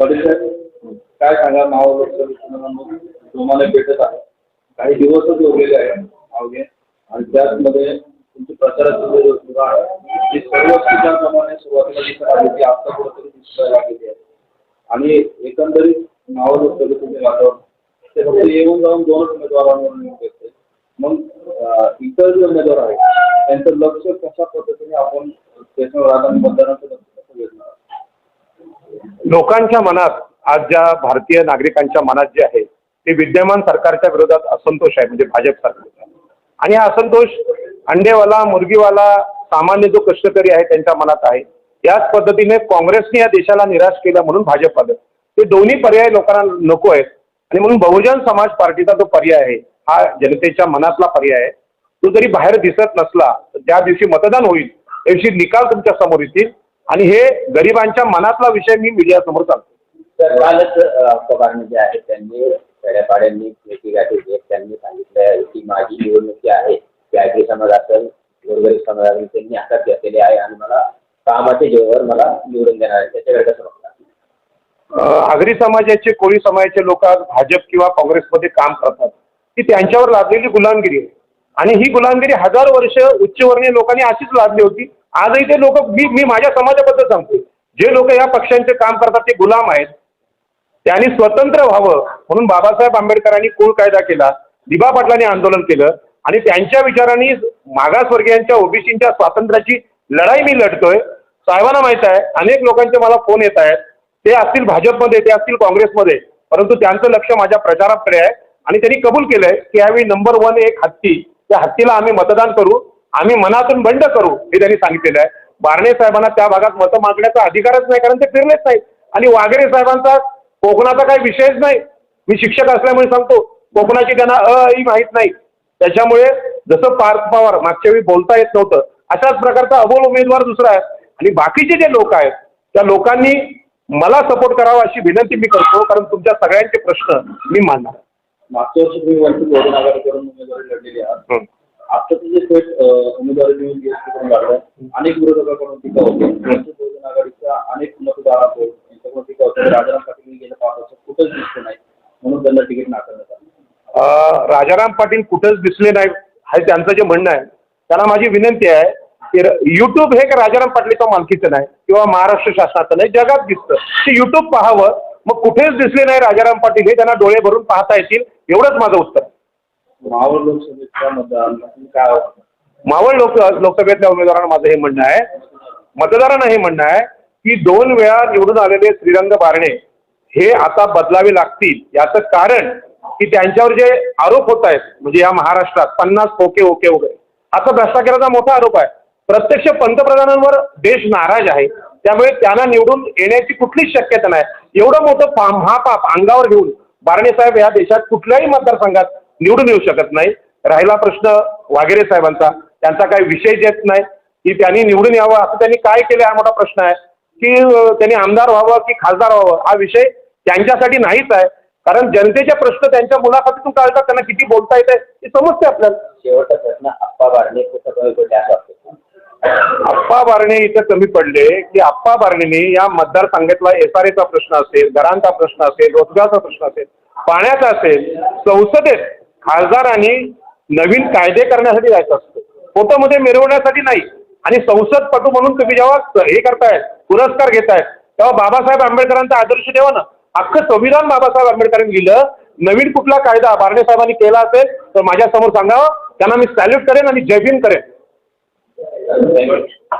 पाटील साहेब काय सांगा नाव तुम्हाला भेटत आहे. काही दिवसच उरलेले आहे अवघे आणि त्याचमध्ये तुमची प्रचाराची जो सुरुवात आहे. ती सर्व ठिकाणप्रमाणे सुरुवातीला दिसत आली ती आता कुठेतरी दिसायला लागलेली आहे. आणि एकंदरीत नाव लोकसभेचे वातावरण ते फक्त येऊन जाऊन दोनच उमेदवारांवर निवडून मग इतर जे उमेदवार आहेत त्यांचं लक्ष कशा पद्धतीने आपण त्याच्यावर आता मतदानाचं लक्ष लोकांच्या मनात आज ज्या भारतीय नागरिकांच्या मनात जे आहे ते विद्यमान सरकारच्या विरोधात असंतोष आहे म्हणजे भाजप सरकारचा. आणि हा असंतोष अंडेवाला मुर्गीवाला सामान्य जो कष्टकरी आहे त्यांच्या मनात आहे. याच पद्धतीने काँग्रेसने या देशाला निराश केला म्हणून भाजप आलं. ते दोन्ही पर्याय लोकांना नको आहेत. आणि म्हणून बहुजन समाज पार्टीचा जो पर्याय आहे हा जनतेच्या मनातला पर्याय आहे. तो जरी बाहेर दिसत नसला तर ज्या दिवशी मतदान होईल त्या दिवशी निकाल तुमच्यासमोर येतील. आणि हे गरिबांच्या मनातला विषय मी मीडियासमोर सांगतो तर कालच पवारने जे आहे त्यांनी खेड्यापाड्यांनी भेटीगाठी घेत त्यांनी सांगितलं की माझी निवडणूक जी आहे. ती आयटी समाज असेल गोरगरीब समाजाने त्यांनी हातात घेतलेली आहे आणि मला कामाच्या जीवावर मला निवडून देणार आहे. त्याच्याकडे कसं आगरी समाजाचे कोळी समाजाचे लोक आज भाजप किंवा काँग्रेसमध्ये काम करतात. ती त्यांच्यावर लादलेली गुलामगिरी आहे. आणि ही गुलामगिरी हजार वर्ष उच्चवर्णीय लोकांनी अशीच लादली होती. आजही ते लोक मी मी माझ्या समाजाबद्दल सांगतो जे लोक या पक्षांचे काम करतात ते गुलाम आहेत. त्यांनी स्वतंत्र व्हावं म्हणून बाबासाहेब आंबेडकरांनी कुळ कायदा केला दिबा पाटलांनी आंदोलन केलं आणि त्यांच्या विचारांनी मागासवर्गीयांच्या ओबीसींच्या स्वातंत्र्याची लढाई मी लढतोय. साहेबांना माहीत आहे अनेक लोकांचे मला फोन येत आहेत. ते असतील भाजपमध्ये ते असतील काँग्रेसमध्ये. परंतु त्यांचं लक्ष माझ्या प्रचाराकडे आहे. आणि त्यांनी कबूल केलंय की यावेळी नंबर वन एक हत्ती त्या हत्तीला आम्ही मतदान करू आम्ही मनातून बंड करू हे त्यांनी सांगितलेलं आहे. बारणे साहेबांना त्या भागात मतं मागण्याचा अधिकारच नाही कारण ते फिरलेच नाही आणि वागेरे साहेबांचा कोकणाचा काही विषयच नाही. मी शिक्षक असल्यामुळे सांगतो कोकणाची त्यांना अ ही माहीत नाही. त्याच्यामुळे जसं पार्थ पवार मागच्या वेळी बोलता येत नव्हतं अशाच प्रकारचा अबोल उमेदवार दुसरा आहे. आणि बाकीचे जे लोक आहेत त्या लोकांनी मला सपोर्ट करावा अशी विनंती मी करतो कारण तुमच्या सगळ्यांचे प्रश्न मी मानणार मागच्या वर्षी तुम्ही वंचित बहुजन आघाडीकडून उमेदवारी लढलेली आहात. हं. आता तुझे थेट अं, उमेदवारी निवडून करून लागलं. अनेक विरोधकांकडून टीका होते. वंचित बहुजन आघाडीच्या अनेक मतदारांकडून यांच्याकडून टीका होते. राजाराम पाटील गेल्या पाच वर्षात कुठंच दिसले नाही. म्हणून त्यांना तिकीट नाकारण्यात आलं. अं, राजाराम पाटील कुठंच दिसले नाही हे त्यांचं जे म्हणणं आहे. त्यांना माझी विनंती आहे की युट्यूब हे का राजाराम पाटलीच्या मालकीचं नाही किंवा महाराष्ट्र शासनाचं नाही. जगात दिसतं. ते युट्यूब पाहावं. मग कुठेच दिसले नाही राजाराम पाटील. हे त्यांना डोळे भरून पाहता येतील. एवढंच माझं उत्तर. महावर लोकसभेच्या मतदारांना काय मावळ लोक लोकसभेतल्या उमेदवारांना माझं हे म्हणणं आहे. मतदारांना हे म्हणणं आहे की दोन वेळा निवडून आलेले श्रीरंग बारणे हे आता बदलावे लागतील. याचं कारण की त्यांच्यावर जे आरोप होत आहेत म्हणजे या महाराष्ट्रात पन्नास ओके ओके वगैरे आता भ्रष्टाचाराचा मोठा आरोप आहे. प्रत्यक्ष पंतप्रधानांवर देश नाराज आहे. त्यामुळे त्यांना निवडून येण्याची कुठलीच शक्यता नाही. एवढं मोठं पा महापाप अंगावर घेऊन बारणे साहेब या देशात कुठल्याही मतदारसंघात निवडून येऊ शकत नाही. राहिला प्रश्न वाघेरे साहेबांचा. त्यांचा काही विषय येत नाही. की त्यांनी निवडून यावं असं त्यांनी काय केलं हा मोठा प्रश्न आहे. की त्यांनी आमदार व्हावं की खासदार व्हावं हा विषय त्यांच्यासाठी नाहीच आहे. कारण जनतेचे प्रश्न त्यांच्या मुलाखतीतून काढतात त्यांना किती बोलता येत आहे हे समजते आपल्याला. शेवटचा प्रश्न आप्पा बारणे अप्पा बारणे इथं कमी पडले की अप्पा बारणेने या मतदारसंघातला एस आर एचा प्रश्न असेल घरांचा प्रश्न असेल रोजगाराचा प्रश्न असेल पाण्याचा असेल संसदेत खासदारांनी नवीन कायदे करण्यासाठी जायचं असतं. फोटोमध्ये मिरवण्यासाठी नाही. आणि संसदपटू म्हणून तुम्ही जेव्हा हे करतायत पुरस्कार घेतायत तेव्हा बाबासाहेब आंबेडकरांचा आदर्श ठेवा ना. अख्खं संविधान बाबासाहेब आंबेडकरांनी लिहिलं नवीन कुठला कायदा बारणे साहेबांनी केला असेल तर माझ्यासमोर सांगावं. त्यांना मी सॅल्यूट करेन आणि जय भीम करेन. Thank you.